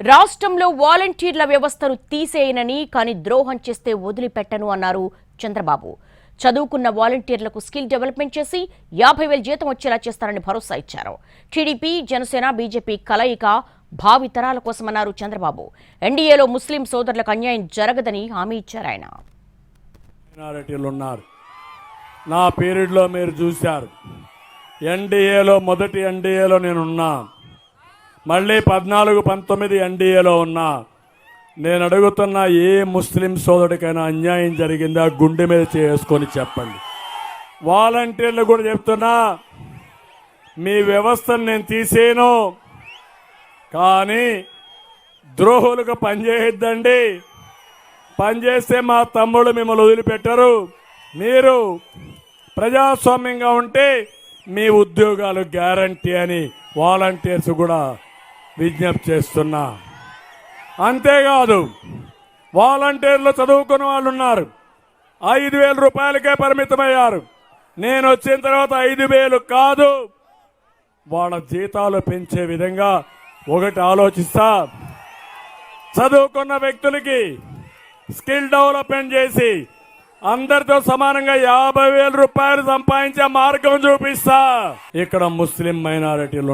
రాష్ట్రంలో వాలంటీర్ల వ్యవస్థను తీసేయనని కానీ ద్రోహం చేస్తే వదిలిపెట్టను అన్నారు చంద్రబాబు. చదువుకున్న వాలంటీర్లకు స్కిల్ డెవలప్మెంట్ చేసి యాభై వేల జీతం వచ్చేలా చేస్తారని భరోసా ఇచ్చారు. టీడీపీ జనసేన బీజేపీ కలయిక భావితరాల కోసమన్నారు చంద్రబాబు. ఎన్డీఏలో ముస్లిం సోదరులకు అన్యాయం జరగదని హామీ ఇచ్చారు ఆయన. నా పీరియడ్లో మీరు చూశారు. ఎన్డీఏలో మొదటి ఎన్డీఏలో నేను ఉన్నా మళ్ళీ పద్నాలుగు పంతొమ్మిది ఎన్డీఏలో ఉన్నా నేను అడుగుతున్న ఏ ముస్లిం సోదరుడికైనా అన్యాయం జరిగిందా? గుండె మీద చేసుకొని చెప్పండి. వాలంటీర్లు కూడా చెప్తున్నా మీ వ్యవస్థను నేను తీసేను కానీ ద్రోహులకు పనిచేయొద్దండి పనిచేస్తే మా తమ్ముడు మిమ్మల్ని వదిలిపెట్టరు. మీరు ప్రజాస్వామ్యంగా ఉంటే మీ ఉద్యోగాలు గ్యారంటీ అని వాలంటీర్స్ కూడా విజ్ఞప్తి చేస్తున్నా. అంతేకాదు వాలంటీర్లు చదువుకున్న వాళ్ళు ఉన్నారు ఐదు వేల రూపాయలకే పరిమితమయ్యారు. నేను వచ్చిన తర్వాత ఐదు వేలు కాదు. వాళ్ళ జీతాలు పెంచే విధంగా ఒకటి ఆలోచిస్తా. చదువుకున్న వ్యక్తులకి స్కిల్ డెవలప్మెంట్ చేసి అందరితో సమానంగా యాభై వేల రూపాయలు సంపాదించే మార్గం చూపిస్తా. ఇక్కడ ముస్లిం మైనారిటీలు